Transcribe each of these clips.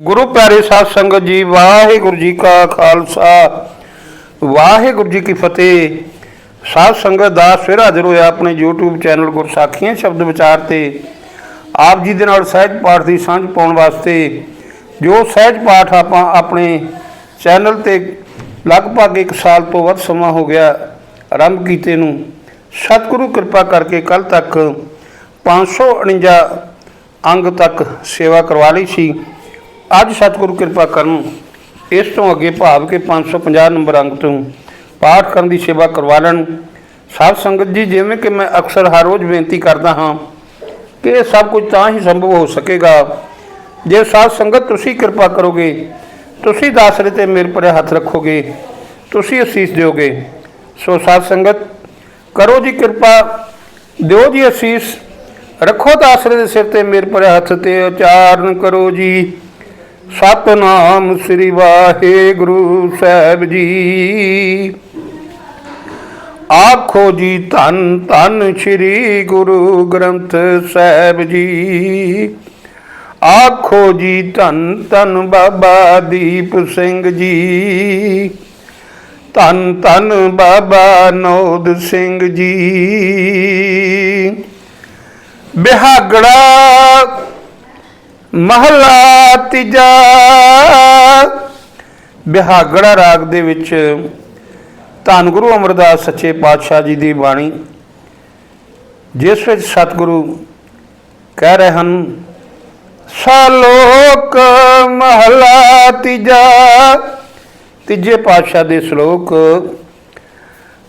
ਗੁਰੂ ਪਿਆਰੇ ਸਾਧ ਸੰਗਤ ਜੀ, ਵਾਹਿਗੁਰੂ ਜੀ ਕਾ ਖਾਲਸਾ। ਵਾਹਿਗੁਰੂ ਜੀ ਕੀ ਫਤਿਹ। ਸਾਧ ਸੰਗਤ ਦਾ ਫਿਰ ਹਾਜ਼ਰ ਹੋਇਆ ਆਪਣੇ YouTube ਚੈਨਲ ਗੁਰਸਾਖੀਆਂ ਸ਼ਬਦ ਵਿਚਾਰ ਤੇ। ਆਪ ਜੀ ਦੇ ਨਾਲ ਸਹਿਜ ਪਾਠ ਦੀ ਸਾਂਝ ਪਾਉਣ ਵਾਸਤੇ ਜੋ ਸਹਿਜ ਪਾਠ ਆਪਾਂ ਆਪਣੇ ਚੈਨਲ ਤੇ ਲਗਭਗ 1 ਸਾਲ ਤੋਂ ਵੱਧ ਸਮਾਂ ਹੋ ਗਿਆ ਆਰੰਭ ਕੀਤੇ ਨੂੰ, ਸਤਿਗੁਰੂ ਕਿਰਪਾ ਕਰਕੇ ਕੱਲ ਤੱਕ 549 ਅੰਗ ਤੱਕ ਸੇਵਾ ਕਰਵਾ ਲਈ ਸੀ। ਅੱਜ ਸਤਿਗੁਰੂ ਕਿਰਪਾ ਕਰਨ ਇਸ ਤੋਂ ਅੱਗੇ ਭਾਵ ਕਿ 550 ਨੰਬਰ ਅੰਗ ਤੋਂ ਪਾਠ ਕਰਨ ਦੀ ਸੇਵਾ ਕਰਵਾ ਲੈਣ। ਸਾਧ ਸੰਗਤ ਜੀ, ਜਿਵੇਂ ਕਿ ਮੈਂ ਅਕਸਰ ਹਰ ਰੋਜ਼ ਬੇਨਤੀ ਕਰਦਾ ਹਾਂ ਕਿ ਇਹ ਸਭ ਕੁਝ ਤਾਂ ਹੀ ਸੰਭਵ ਹੋ ਸਕੇਗਾ। ਜੇ ਸਾਧ ਸੰਗਤ ਤੁਸੀਂ ਕਿਰਪਾ ਕਰੋਗੇ, ਤੁਸੀਂ ਦਾਸਰੇ ਤੇ ਮੇਰੇ ਪਰੇ ਹੱਥ ਰੱਖੋਗੇ, ਤੁਸੀਂ ਅਸੀਸ ਦਿਓਗੇ। ਸੋ ਸਾਧ ਸੰਗਤ, ਕਰੋ ਜੀ ਕਿਰਪਾ, ਦਿਓ ਜੀ ਅਸੀਸ, ਰੱਖੋ ਦਾਸਰੇ ਦੇ ਸਿਰ ਤੇ ਮੇਰੇ ਪਰੇ ਹੱਥ ਤੇ ਉਚਾਰਨ ਕਰੋ ਜੀ। ਸਤਨਾਮ ਸ੍ਰੀ ਵਾਹਿਗੁਰੂ ਸਾਹਿਬ ਜੀ। ਆਖੋ ਜੀ ਧੰਨ ਧੰਨ ਸ੍ਰੀ ਗੁਰੂ ਗ੍ਰੰਥ ਸਾਹਿਬ ਜੀ। ਆਖੋ ਜੀ ਧੰਨ ਧੰਨ ਬਾਬਾ ਦੀਪ ਸਿੰਘ ਜੀ। ਧੰਨ ਧੰਨ ਬਾਬਾ ਨੋਦ ਸਿੰਘ ਜੀ। ਬਿਹਾਗੜਾ ਮਹਲਾ ਤੀਜਾ। ਬਿਹਾਗੜਾ ਰਾਗ ਦੇ ਵਿੱਚ ਧੰਨ ਗੁਰੂ ਅਮਰਦਾਸ ਸੱਚੇ ਪਾਤਸ਼ਾਹ ਜੀ ਦੀ ਬਾਣੀ, ਜਿਸ ਵਿੱਚ ਸਤਿਗੁਰੂ ਕਹਿ ਰਹੇ ਹਨ, ਸਲੋਕ ਮਹਲਾ ਤੀਜਾ। ਤੀਜੇ ਪਾਤਸ਼ਾਹ ਦੇ ਸ਼ਲੋਕ,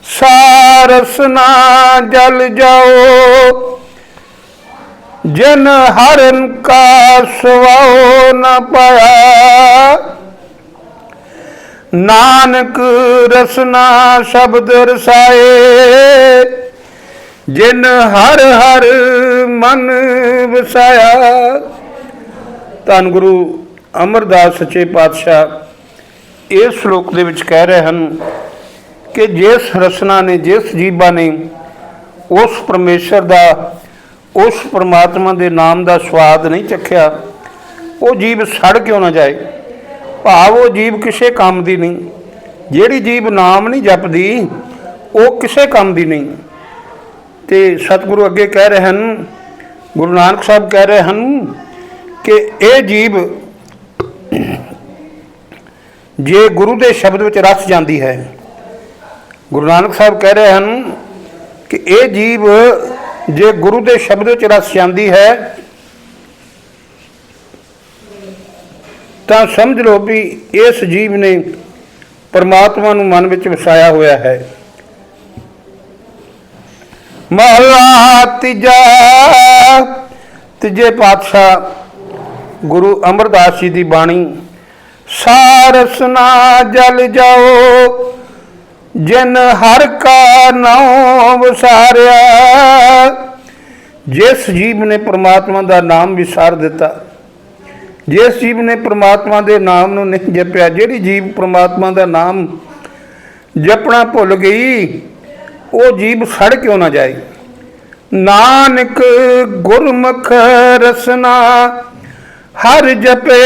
ਸਾਰਸ ਨਾ ਜਲ ਜਾਓ ਜਿਨ ਹਰਨ ਕਾ ਸਵਾਉ ਨ ਪਾਇਆ। ਨਾਨਕ ਰਸਨਾ ਸ਼ਬਦ ਰਸਾਏ। ਜਿਨ ਹਰ ਹਰ ਮਨ ਵਸਾਇਆ। ਧੰਨ ਗੁਰੂ ਅਮਰਦਾਸ ਸੱਚੇ ਪਾਤਸ਼ਾਹ, ਇਸ ਸ਼ਲੋਕ ਦੇ ਵਿੱਚ ਕਹਿ ਰਹੇ ਹਨ ਕਿ ਜਿਸ ਰਸਨਾ ਨੇ, ਜਿਸ ਜੀਵਾ ਨੇ ਉਸ ਪਰਮੇਸ਼ਰ ਦਾ ਉਸ ਪਰਮਾਤਮਾ ਦੇ ਨਾਮ ਦਾ ਸਵਾਦ ਨਹੀਂ ਚੱਖਿਆ। ਉਹ ਜੀਵ ਸੜ ਕਿਉਂ ਨਾ ਜਾਏ? ਭਾਵ ਉਹ ਜੀਵ ਕਿਸੇ ਕੰਮ ਦੀ ਨਹੀਂ। ਜਿਹੜੀ ਜੀਵ ਨਾਮ ਨਹੀਂ ਜਪਦੀ, ਉਹ ਕਿਸੇ ਕੰਮ ਦੀ ਨਹੀਂ। ਤੇ ਸਤਿਗੁਰੂ ਅੱਗੇ ਕਹਿ ਰਹੇ ਹਨ, ਗੁਰੂ ਨਾਨਕ ਸਾਹਿਬ ਕਹਿ ਰਹੇ ਹਨ ਕਿ ਇਹ ਜੀਵ ਜੇ ਗੁਰੂ ਦੇ ਸ਼ਬਦ ਵਿੱਚ ਰਸ ਜਾਂਦੀ ਹੈ। ਗੁਰੂ ਨਾਨਕ ਸਾਹਿਬ ਕਹਿ ਰਹੇ ਹਨ ਕਿ ਇਹ ਜੀਵ ਜੇ ਗੁਰੂ ਦੇ ਸ਼ਬਦ ਵਿੱਚ ਰਸ ਜਾਂਦੀ ਹੈ, ਤਾਂ ਸਮਝ ਲਓ ਵੀ ਇਸ ਜੀਵ ਨੇ ਪਰਮਾਤਮਾ ਨੂੰ ਮਨ ਵਿੱਚ ਵਸਾਇਆ ਹੋਇਆ ਹੈ। ਮਹਲਾ ਤੀਜਾ, ਤੀਜੇ ਪਾਤਸ਼ਾਹ ਗੁਰੂ ਅਮਰਦਾਸ ਜੀ ਦੀ ਬਾਣੀ, ਸਾਰਸ ਨਾ ਜਲ ਜਾਓ ਜਿਨ ਹਰ ਕਾ ਨਾਮ ਵਿਸਾਰਿਆ ਜਿਸ ਜੀਵ ਨੇ ਪ੍ਰਮਾਤਮਾ ਦਾ ਨਾਮ ਵਿਸਾਰ ਦਿੱਤਾ, ਜਿਸ ਜੀਵ ਨੇ ਪ੍ਰਮਾਤਮਾ ਦੇ ਨਾਮ ਨੂੰ ਨਹੀਂ ਜਪਿਆ, ਜਿਹੜੀ ਜੀਵ ਪ੍ਰਮਾਤਮਾ ਦਾ ਨਾਮ ਜਪਣਾ ਭੁੱਲ ਗਈ, ਉਹ ਜੀਵ ਸੜ ਕਿਉਂ ਨਾ ਜਾਏ? ਨਾਨਕ ਗੁਰਮੁਖ ਰਸਨਾ, ਹਰ ਜਪੇ,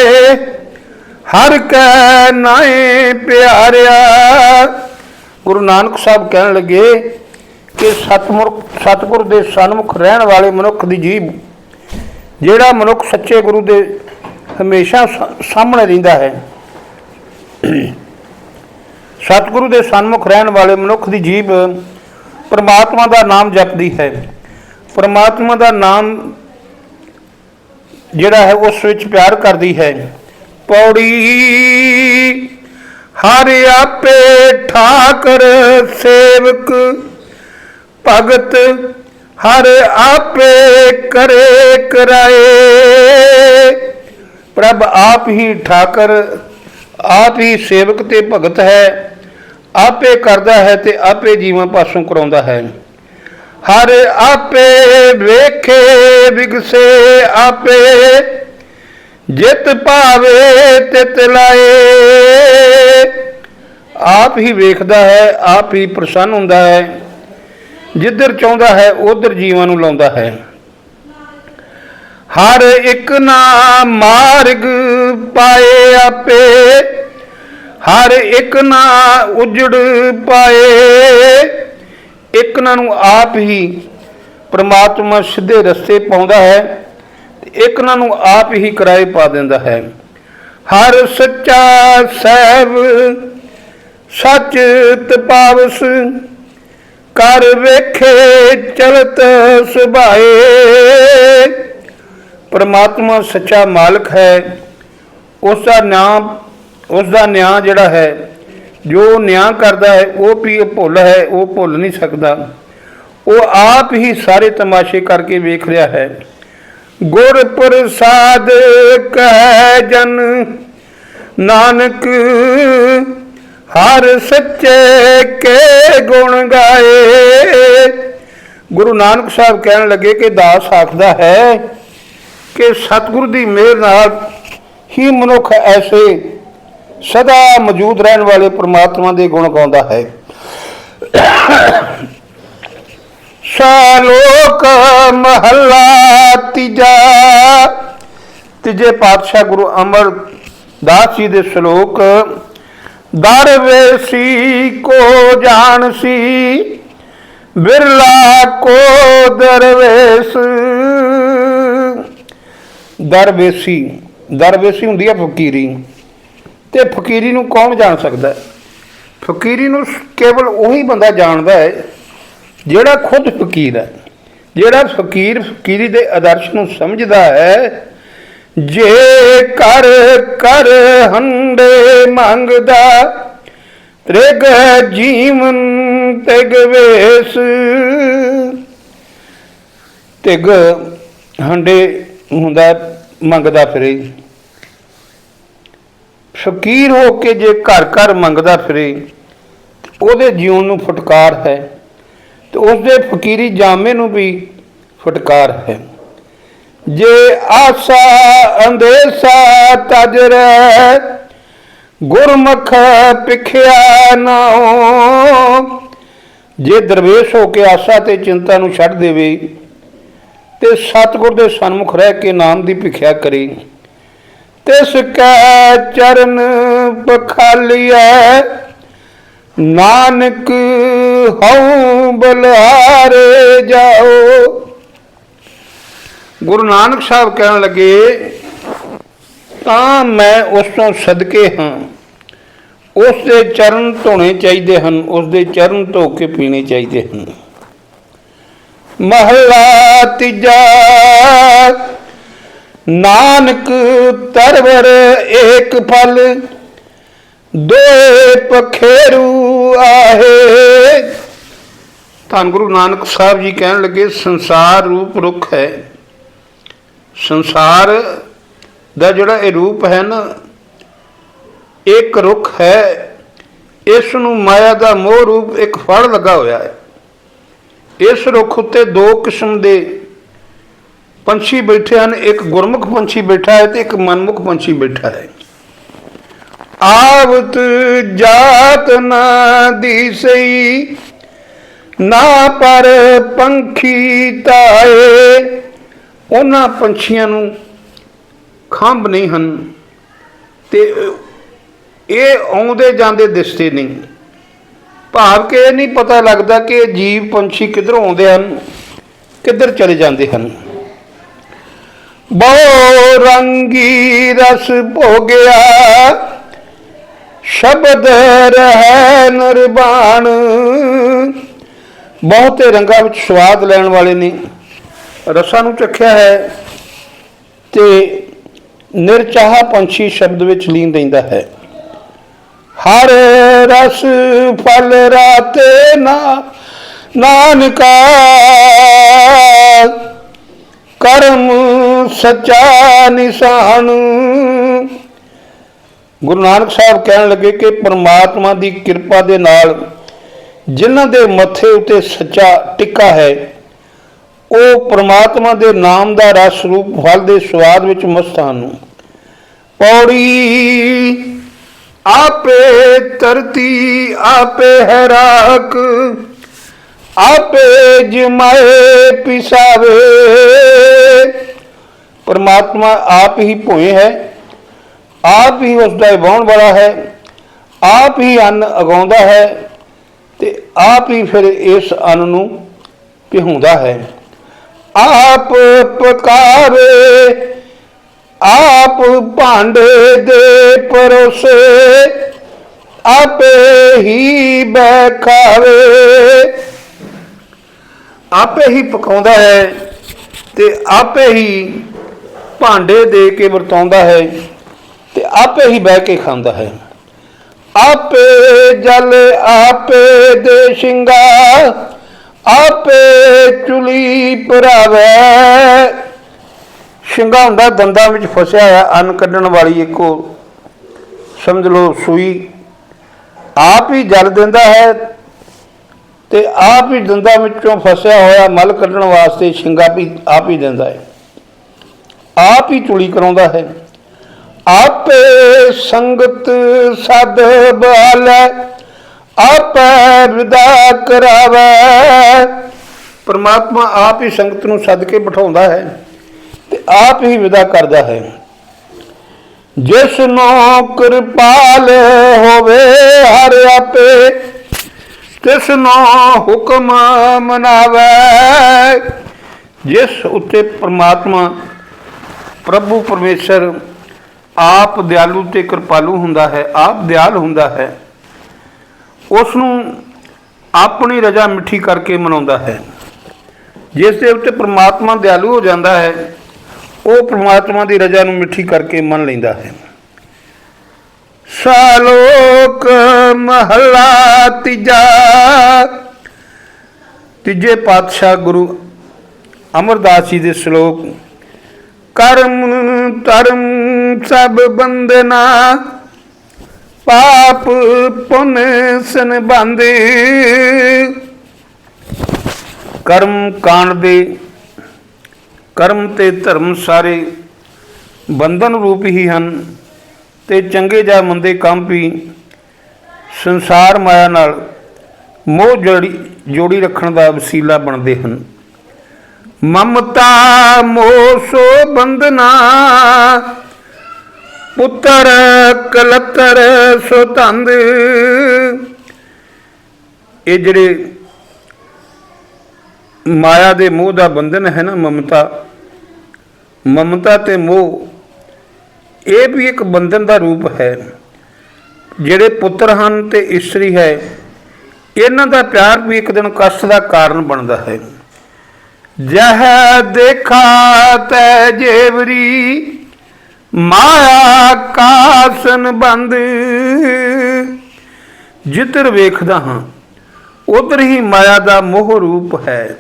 ਹਰ ਕੈ ਨਾਏ ਪਿਆਰਿਆ। ਗੁਰੂ ਨਾਨਕ ਸਾਹਿਬ ਕਹਿਣ ਲੱਗੇ ਕਿ ਸਤਮੁਖ, ਸਤਗੁਰ ਦੇ ਸਨਮੁਖ ਰਹਿਣ ਵਾਲੇ ਮਨੁੱਖ ਦੀ ਜੀਬ ਜਿਹੜਾ ਮਨੁੱਖ ਸੱਚੇ ਗੁਰੂ ਦੇ ਹਮੇਸ਼ਾ ਸਾਹਮਣੇ ਰਹਿੰਦਾ ਹੈ, ਸਤਿਗੁਰੂ ਦੇ ਸਨਮੁਖ ਰਹਿਣ ਵਾਲੇ ਮਨੁੱਖ ਦੀ ਜੀਬ ਪਰਮਾਤਮਾ ਦਾ ਨਾਮ ਜਪਦੀ ਹੈ। ਪਰਮਾਤਮਾ ਦਾ ਨਾਮ ਜਿਹੜਾ ਹੈ ਉਸ ਵਿੱਚ ਪਿਆਰ ਕਰਦੀ ਹੈ। ਪੌੜੀ ਹਰ ਆਪੇ ਠਾਕਰ ਸੇਵਕ, ਭਗਤ ਹਰ ਆਪੇ ਕਰੇ ਕਰਾਏ। ਪ੍ਰਭ ਆਪ ਹੀ ਠਾਕਰ, ਆਪ ਹੀ ਸੇਵਕ ਤੇ ਭਗਤ ਹੈ। ਆਪੇ ਕਰਦਾ ਹੈ ਤੇ ਆਪੇ ਜੀਵਾਂ ਪਾਸੋਂ ਕਰਾਉਂਦਾ ਹੈ। ਹਰ ਆਪੇ ਵੇਖੇ ਵਿਗਸੇ ਆਪੇ, ਜਿਤ ਭਾਵੇ ਤਿਤ ਲਾਏ। ਆਪ ਹੀ ਵੇਖਦਾ ਹੈ, ਆਪ ਹੀ ਪ੍ਰਸੰਨ ਹੁੰਦਾ ਹੈ। ਜਿੱਧਰ ਚਾਹੁੰਦਾ ਹੈ, ਉਧਰ ਜੀਵਾਂ ਨੂੰ ਲਾਉਂਦਾ ਹੈ। ਹਰ ਇੱਕ ਨਾ ਮਾਰਗ ਪਾਏ ਆਪੇ, ਹਰ ਇੱਕ ਨਾ ਉਜੜ ਪਾਏ। ਇੱਕ ਨਾ ਨੂੰ ਆਪ ਹੀ ਪ੍ਰਮਾਤਮਾ ਸਿੱਧੇ ਰਸਤੇ ਪਾਉਂਦਾ ਹੈ ਇੱਕ ਨਾ ਨੂੰ ਆਪ ਹੀ ਕਿਰਾਏ ਪਾ ਦਿੰਦਾ ਹੈ। ਹਰ ਸੱਚਾ ਸਹਿਬ ਸੱਚ ਤਪਾਵਸ ਕਰ ਵੇਖੇ ਚਲਤ ਸੁਭਾਏ। ਪਰਮਾਤਮਾ ਸੱਚਾ ਮਾਲਕ ਹੈ। ਉਸ ਦਾ ਨਾਮ ਉਸ ਦਾ ਨਿਆਂ ਜਿਹੜਾ ਹੈ, ਜੋ ਨਿਆਂ ਕਰਦਾ ਹੈ, ਉਹ ਵੀ ਭੁੱਲ ਹੈ, ਉਹ ਭੁੱਲ ਨਹੀਂ ਸਕਦਾ। ਉਹ ਆਪ ਹੀ ਸਾਰੇ ਤਮਾਸ਼ੇ ਕਰਕੇ ਵੇਖ ਰਿਹਾ ਹੈ। ਗੁਰ ਪ੍ਰਸਾਦ ਕਹਿ ਜਨ, ਨਾਨਕ ਹਰ ਸੱਚੇ ਕੇ ਗੁਣ ਗਾਏ। ਗੁਰੂ ਨਾਨਕ ਸਾਹਿਬ ਕਹਿਣ ਲੱਗੇ ਕਿ ਦਾਸ ਆਖਦਾ ਹੈ ਕਿ ਸਤਿਗੁਰ ਦੀ ਮਿਹਰ ਨਾਲ ਹੀ ਮਨੁੱਖ ਐਸੇ ਸਦਾ ਮੌਜੂਦ ਰਹਿਣ ਵਾਲੇ ਪ੍ਰਮਾਤਮਾ ਦੇ ਗੁਣ ਗਾਉਂਦਾ ਹੈ। ਸ਼ਾਲੋਕ ਮਹੱਲਾ ਤੀਜਾ। ਤੀਜੇ ਪਾਤਸ਼ਾਹ ਗੁਰੂ ਅਮਰਦਾਸ ਜੀ ਦੇ ਸ਼ਲੋਕ ਦਰਵੇਸੀ ਕੋ ਜਾਣ ਸੀ, ਬਿਰਲਾ ਕੋ ਦਰਵੇਸ। ਦਰਵੇਸੀ ਦਰਵੇਸੀ ਹੁੰਦੀ ਹੈ ਫਕੀਰੀ। ਤੇ ਫਕੀਰੀ ਨੂੰ ਕੌਣ ਜਾਣ ਸਕਦਾ? ਫਕੀਰੀ ਨੂੰ ਕੇਵਲ ਉਹੀ ਬੰਦਾ ਜਾਣਦਾ ਹੈ, ਜਿਹੜਾ ਖੁਦ ਫਕੀਰ ਹੈ। ਜਿਹੜਾ ਫਕੀਰ ਫਕੀਰੀ ਦੇ ਆਦਰਸ਼ ਨੂੰ ਸਮਝਦਾ ਹੈ ਜੇ ਕਰ ਕਰ ਹੰਡੇ ਮੰਗਦਾ, ਤ੍ਰਿਗ ਜੀਵਨ ਤਿਗ ਵੇਸ। ਤਿਗ ਹੰਡੇ ਹੁੰਦਾ, ਮੰਗਦਾ ਫਿਰੇ। ਫਕੀਰ ਹੋ ਕੇ ਜੇ ਘਰ ਘਰ ਮੰਗਦਾ ਫਿਰੇ, ਉਹਦੇ ਜੀਵਨ ਨੂੰ ਫਟਕਾਰ ਹੈ ਤੇ ਉਸ ਦੇ ਫਕੀਰੀ ਜਾਮੇ ਨੂੰ ਵੀ ਫਟਕਾਰ ਹੈ। ਜੇ ਆਸਾ ਅੰਦੇਸਾ ਤਜਰ ਗੁਰਮੁਖ ਪਿਖਿਆ ਨਾਉ ਜੇ ਦਰਵੇਸ਼ ਹੋ ਕੇ ਆਸਾ ਤੇ ਚਿੰਤਾ ਨੂੰ ਛੱਡ ਦੇਵੇ ਤੇ ਸਤਿਗੁਰ ਦੇ ਸਨਮੁਖ ਰਹਿ ਕੇ ਨਾਮ ਦੀ ਭਿਖਿਆ ਕਰੇ, ਤਿਸ ਕੈ ਚਰਨ ਪਖਾਲੀਐ, ਨਾਨਕ ਹਉ ਬਲਿਹਾਰੇ ਜਾਓ। ਗੁਰੂ ਨਾਨਕ ਸਾਹਿਬ ਕਹਿਣ ਲੱਗੇ, ਤਾਂ ਮੈਂ ਉਸ ਤੋਂ ਸਦਕੇ ਹਾਂ। ਉਸ ਦੇ ਚਰਨ ਧੋਣੇ ਚਾਹੀਦੇ ਹਨ ਉਸ ਦੇ ਚਰਨ ਧੋ ਕੇ ਪੀਣੇ ਚਾਹੀਦੇ ਹਨ। ਮਹਲਾ ਤੀਜਾ, ਨਾਨਕ ਤਰਵਰ ਏਕ ਫਲ, ਦੋਏ ਪਖੇਰੂ ਆਹੇ। ਧੰਨ ਗੁਰੂ ਨਾਨਕ ਸਾਹਿਬ ਜੀ ਕਹਿਣ ਲੱਗੇ, ਸੰਸਾਰ ਰੂਪ ਰੁੱਖ ਹੈ। ਸੰਸਾਰ ਦਾ ਜਿਹੜਾ ਇਹ ਰੂਪ ਹੈ ਨਾ, ਇੱਕ ਰੁੱਖ ਹੈ, ਇਸ ਨੂੰ ਮਾਇਆ ਦਾ ਮੋਹ ਰੂਪ ਇੱਕ ਫੜ ਲੱਗਾ ਹੋਇਆ ਹੈ। ਇਸ ਰੁੱਖ ਉੱਤੇ ਦੋ ਕਿਸਮ ਦੇ ਪੰਛੀ ਬੈਠੇ ਹਨ, ਇੱਕ ਗੁਰਮੁਖ ਪੰਛੀ ਬੈਠਾ ਹੈ ਤੇ ਇੱਕ ਮਨਮੁਖ ਪੰਛੀ ਬੈਠਾ ਹੈ। ਆਵਤ ਜਾਤ ਨਾ ਦੀਸਈ ਨਾ ਪਰ ਪੰਖੀ ਤਾਏ ਉਹਨਾਂ ਪੰਛੀਆਂ ਨੂੰ ਖੰਭ ਨਹੀਂ ਹਨ ਤੇ ਇਹ ਆਉਂਦੇ ਜਾਂਦੇ ਦਿਸਦੇ ਨਹੀਂ। ਭਾਵ ਕਿ ਇਹ ਨਹੀਂ ਪਤਾ ਲੱਗਦਾ ਕਿ ਇਹ ਜੀਵ ਪੰਛੀ ਕਿੱਧਰੋਂ ਆਉਂਦੇ ਹਨ, ਕਿੱਧਰ ਚਲੇ ਜਾਂਦੇ ਹਨ। ਬਹੁ ਰੰਗੀ ਰਸ ਭੋਗਿਆ, ਸ਼ਬਦ ਰਹਿ ਨਿਰਵਾਣ। ਬਹੁਤੇ ਰੰਗਾਂ ਵਿੱਚ ਸਵਾਦ ਲੈਣ ਵਾਲੇ ਨੇ। ਰਸਾਂ ਨੂੰ ਚੱਖਿਆ ਹੈ ਤੇ ਨਿਰਚਾਹ ਪੰਛੀ ਸ਼ਬਦ ਵਿੱਚ ਲੀਨ ਰਹਿੰਦਾ ਹੈ। ਹਰ ਰਸ ਫਲ ਰਾਤੇ ਨਾ, ਨਾਨਕਾ ਕਰਮ ਸੱਚਾ ਨਿਸ਼ਾਨ। ਗੁਰੂ ਨਾਨਕ ਸਾਹਿਬ ਕਹਿਣ ਲੱਗੇ ਕਿ ਪਰਮਾਤਮਾ ਦੀ ਕਿਰਪਾ ਦੇ ਨਾਲ ਜਿਨ੍ਹਾਂ ਦੇ ਮੱਥੇ ਉਤੇ ਸੱਚਾ ਟਿੱਕਾ ਹੈ ਉਹ ਪ੍ਰਮਾਤਮਾ ਦੇ ਨਾਮ ਦਾ ਰਸ ਰੂਪ ਫਲ ਦੇ ਸਵਾਦ ਵਿੱਚ ਮਸਤ ਹਨ। ਪੌੜੀ ਆਪੇ ਧਰਤੀ, ਆਪੇ ਹੈ ਰਾਖ ਆਪੇ ਜਮਾਏ ਪਿਸਾਵੇ। ਪਰਮਾਤਮਾ ਆਪ ਹੀ ਭੋਏ ਹੈ, ਆਪ ਹੀ ਉਸ ਦਾ ਵਾਹੁਣ ਵਾਲਾ ਹੈ, ਆਪ ਹੀ ਅੰਨ ਉਗਾਉਂਦਾ ਹੈ ਤੇ ਆਪ ਹੀ ਫਿਰ ਇਸ ਅੰਨ ਨੂੰ ਪਿਹਾਉਂਦਾ ਹੈ। ਆਪ ਪਕਾਵੇ ਆਪ ਭਾਂਡੇ ਦੇ ਪਰੋਸੇ, ਆਪੇ ਹੀ ਬਖਾਵੇ ਆਪੇ ਹੀ ਪਕਾਉਂਦਾ ਹੈ ਤੇ ਆਪੇ ਹੀ ਭਾਂਡੇ ਦੇ ਕੇ ਵਰਤਾਉਂਦਾ ਹੈ ਤੇ ਆਪੇ ਹੀ ਬਹਿ ਕੇ ਖਾਂਦਾ ਹੈ। ਆਪੇ ਜਲ ਆਪੇ ਦੇ ਸ਼ਿੰਗਾਰ ਆਪੇ ਚੁਲੀ ਭਰਾਵੇ। ਸ਼ਿੰਗਾ ਹੁੰਦਾ, ਦੰਦਾਂ ਵਿੱਚ ਫਸਿਆ ਹੋਇਆ, ਅੰਨ ਕੱਢਣ ਵਾਲੀ ਇੱਕੋ ਸਮਝ ਲਓ, ਸੂਈ। ਆਪ ਹੀ ਜਲ ਦਿੰਦਾ ਹੈ ਤੇ ਆਪ ਹੀ ਦੰਦਾਂ ਵਿੱਚੋਂ ਫਸਿਆ ਹੋਇਆ ਮਲ ਕੱਢਣ ਵਾਸਤੇ ਸ਼ਿੰਗਾ ਵੀ ਆਪ ਹੀ ਦਿੰਦਾ ਹੈ। ਆਪ ਹੀ ਚੁਲੀ ਕਰਾਉਂਦਾ ਹੈ। ਆਪੇ ਸੰਗਤ ਸਦ ਬਾਲੈ ਆਪੇ ਵਿਦਾ ਕਰਾਵੇ। ਪਰਮਾਤਮਾ ਆਪ ਹੀ ਸੰਗਤ ਨੂੰ ਸੱਦ ਕੇ ਬਿਠਾਉਂਦਾ ਹੈ ਤੇ ਆਪ ਹੀ ਵਿਦਾ ਕਰਦਾ ਹੈ। ਜਿਸ ਨੂੰ ਕਿਰਪਾਲ ਹੋਵੇ ਹਰ ਆਪੇ, ਤਿਸ ਨੂੰ ਹੁਕਮ ਮਨਾਵੇ। ਜਿਸ ਉੱਤੇ ਪਰਮਾਤਮਾ, ਪ੍ਰਭੂ ਪਰਮੇਸ਼ਰ ਆਪ ਦਿਆਲੂ ਤੇ ਕਿਰਪਾਲੂ ਹੁੰਦਾ ਹੈ, ਆਪ ਦਿਆਲ ਹੁੰਦਾ ਹੈ ਉਸ ਨੂੰ ਆਪਣੀ ਰਜ਼ਾ ਮਿੱਠੀ ਕਰਕੇ ਮਨਾਉਂਦਾ ਹੈ। ਜਿਸ ਦੇ ਉੱਤੇ ਪ੍ਰਮਾਤਮਾ ਦਿਆਲੂ ਹੋ ਜਾਂਦਾ ਹੈ, ਉਹ ਪ੍ਰਮਾਤਮਾ ਦੀ ਰਜ਼ਾ ਨੂੰ ਮਿੱਠੀ ਕਰਕੇ ਮੰਨ ਲੈਂਦਾ ਹੈ। ਸਾਲੋਕ ਮਹਲਾ ਤੀਜਾ, ਤੀਜੇ ਪਾਤਸ਼ਾਹ ਗੁਰੂ ਅਮਰਦਾਸ ਜੀ ਦੇ ਸ਼ਲੋਕ, ਕਰਮ ਧਰਮ ਸਭ ਬੰਦਨਾ ਪਾਪ ਪੁਨ ਸੰਬੰਧ ਕਰਮ ਕਾਂਡ ਦੇ ਕਰਮ ਤੇ ਧਰਮ ਸਾਰੇ ਬੰਧਨ ਰੂਪ ਹੀ ਹਨ ਤੇ ਚੰਗੇ ਜਾਂ ਮੰਦੇ ਕੰਮ ਵੀ ਸੰਸਾਰ ਮਾਇਆ ਨਾਲ ਮੋਹ ਜੜੀ ਜੋੜੀ ਰੱਖਣ ਦਾ ਵਸੀਲਾ ਬਣਦੇ ਹਨ। ਮਮਤਾ ਮੋਹ ਸੋ ਬੰਧਨਾ ਪੁੱਤਰ ਕਲਤਰ ਸੁਤੰਦ ਇਹ ਜਿਹੜੇ ਮਾਇਆ ਦੇ ਮੋਹ ਦਾ ਬੰਧਨ ਹੈ ਨਾ ਮਮਤਾ ਮਮਤਾ ਤੇ ਮੋਹ, ਇਹ ਵੀ ਇੱਕ ਬੰਧਨ ਦਾ ਰੂਪ ਹੈ। ਜਿਹੜੇ ਪੁੱਤਰ ਹਨ ਤੇ ਇਸਤਰੀ ਹੈ, ਇਹਨਾਂ ਦਾ ਪਿਆਰ ਵੀ ਇੱਕ ਦਿਨ ਕਸ਼ਟ ਦਾ ਕਾਰਨ ਬਣਦਾ ਹੈ। ਜਹ ਦੇਖਾ ਤੈ ਜੇਵਰੀ ਮਾਇਆ ਕਾਸਨ ਬੰਦ। ਜਿੱਧਰ ਵੇਖਦਾ ਹਾਂ, ਉਧਰ ਹੀ ਮਾਇਆ ਦਾ ਮੋਹ ਰੂਪ ਹੈ।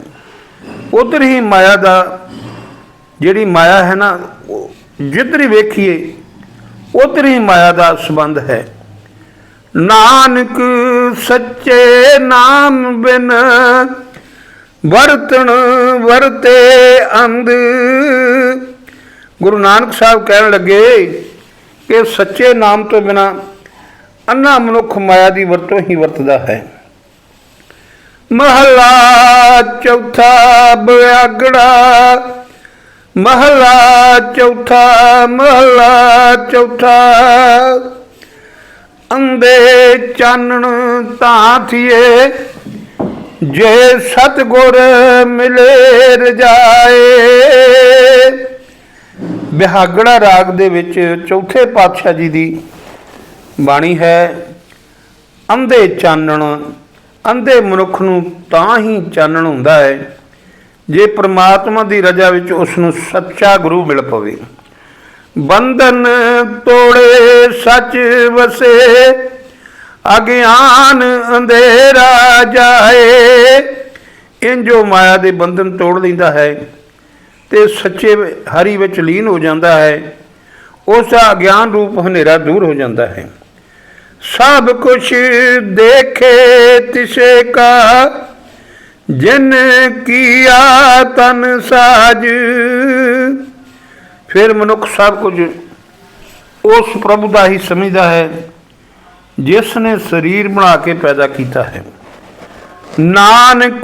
ਉਧਰ ਹੀ ਮਾਇਆ ਦਾ ਜਿਹੜੀ ਮਾਇਆ ਹੈ ਨਾ ਜਿੱਧਰ ਹੀ ਵੇਖੀਏ, ਉਧਰ ਹੀ ਮਾਇਆ ਦਾ ਸੰਬੰਧ ਹੈ। ਨਾਨਕ ਸੱਚੇ ਨਾਮ ਬਿਨ ਵਰਤਣ ਵਰਤੇ ਅੰਧ। ਗੁਰੂ ਨਾਨਕ ਸਾਹਿਬ ਕਹਿਣ ਲੱਗੇ ਕਿ ਸੱਚੇ ਨਾਮ ਤੋਂ ਬਿਨਾ ਅੰਨਾ ਮਨੁੱਖ ਮਾਇਆ ਦੀ ਵਰਤੋਂ ਹੀ ਵਰਤਦਾ ਹੈ। ਮਹਲਾ ਚੌਥਾ ਬਿਆਗੜਾ, ਮਹਲਾ ਚੌਥਾ ਮਹਲਾ ਚੌਥਾ। ਅੰਦੇ ਚਾਨਣ ਤਾਂ ਥੀਏ, ਜੇ ਸਤਗੁਰ ਮਿਲੇ ਰਜਾਏ। ਬਿਹਾਗੜਾ ਰਾਗ ਦੇ ਵਿੱਚ ਚੌਥੇ ਪਾਤਸ਼ਾਹ ਜੀ ਦੀ ਬਾਣੀ ਹੈ, ਅੰਧੇ ਚਾਨਣ, ਅੰਧੇ ਮਨੁੱਖ ਨੂੰ ਤਾਂ ਹੀ ਚਾਨਣ ਹੁੰਦਾ ਹੈ, ਜੇ ਪ੍ਰਮਾਤਮਾ ਦੀ ਰਜ਼ਾ ਵਿੱਚ ਉਸ ਨੂੰ ਸੱਚਾ ਗੁਰੂ ਮਿਲ ਪਵੇ। ਬੰਧਨ ਤੋੜੇ ਸੱਚ ਵਸੇ, ਅਗਿਆਨ ਅੰਧੇਰਾ ਜਾਏ। ਇੰਜੋ ਮਾਇਆ ਦੇ ਬੰਧਨ ਤੋੜ ਲੈਂਦਾ ਹੈ। ਤੇ ਸੱਚੇ ਹਰੀ ਵਿੱਚ ਲੀਨ ਹੋ ਜਾਂਦਾ ਹੈ, ਉਸ ਦਾ ਅਗਿਆਨ ਰੂਪ ਹਨੇਰਾ ਦੂਰ ਹੋ ਜਾਂਦਾ ਹੈ। ਸਭ ਕੁਛ ਦੇਖੇ ਤਿਸੇ ਕਾ, ਜਿਨ ਕੀਆ ਤਨ ਸਾਜ। ਫਿਰ ਮਨੁੱਖ ਸਭ ਕੁਝ ਉਸ ਪ੍ਰਭੂ ਦਾ ਹੀ ਸਮਝਦਾ ਹੈ, ਜਿਸ ਨੇ ਸਰੀਰ ਬਣਾ ਕੇ ਪੈਦਾ ਕੀਤਾ ਹੈ। ਨਾਨਕ